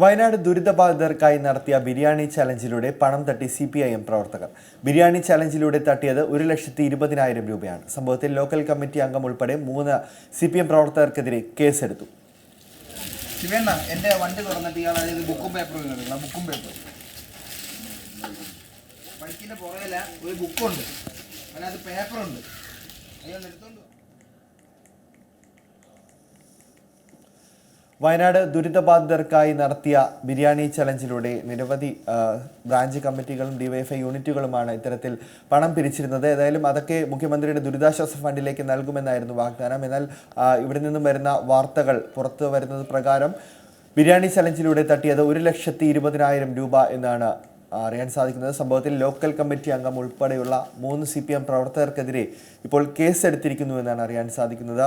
വയനാട് ദുരിതബാധിതർക്കായി നടത്തിയ ബിരിയാണി ചലഞ്ചിലൂടെ പണം തട്ടി സി പി ഐ എം പ്രവർത്തകർ. ബിരിയാണി ചലഞ്ചിലൂടെ തട്ടിയത് ഒരു ലക്ഷത്തി ഇരുപതിനായിരം രൂപയാണ്. സംഭവത്തിൽ ലോക്കൽ കമ്മിറ്റി അംഗം ഉൾപ്പെടെ മൂന്ന് സി പി എം പ്രവർത്തകർക്കെതിരെ കേസെടുത്തു. എന്റെ വണ്ടി തുറന്നിട്ട് ഇയാൾ ബുക്കും പേപ്പറും കണ്ടില്ല ബുക്കും പേപ്പറും. ബൈക്കിന്റെ പുറകില ഒരു ബുക്കുണ്ട്. അതിനകത്ത് പേപ്പറുണ്ട്. അയ്യോ എടുത്തോണ്ട് വയനാട് ദുരിതബാധിതർക്കായി നടത്തിയ ബിരിയാണി ചലഞ്ചിലൂടെ നിരവധി ബ്രാഞ്ച് കമ്മിറ്റികളും ഡിവൈഎഫ്ഐ യൂണിറ്റുകളുമാണ് ഇത്തരത്തിൽ പണം പിരിച്ചിരുന്നത്. ഏതായാലും അതൊക്കെ മുഖ്യമന്ത്രിയുടെ ദുരിതാശ്വാസ ഫണ്ടിലേക്ക് നൽകുമെന്നായിരുന്നു വാഗ്ദാനം. എന്നാൽ ഇവിടെ നിന്നും വരുന്ന വാർത്തകൾ പുറത്തു വരുന്നത് പ്രകാരം ബിരിയാണി ചലഞ്ചിലൂടെ തട്ടിയത് ഒരു ലക്ഷത്തി ഇരുപതിനായിരം രൂപ എന്നാണ് അറിയാൻ സാധിക്കുന്നത്. സംഭവത്തിൽ ലോക്കൽ കമ്മിറ്റി അംഗം ഉൾപ്പെടെയുള്ള മൂന്ന് സി പി എം പ്രവർത്തകർക്കെതിരെ ഇപ്പോൾ കേസെടുത്തിരിക്കുന്നു എന്നാണ് അറിയാൻ സാധിക്കുന്നത്.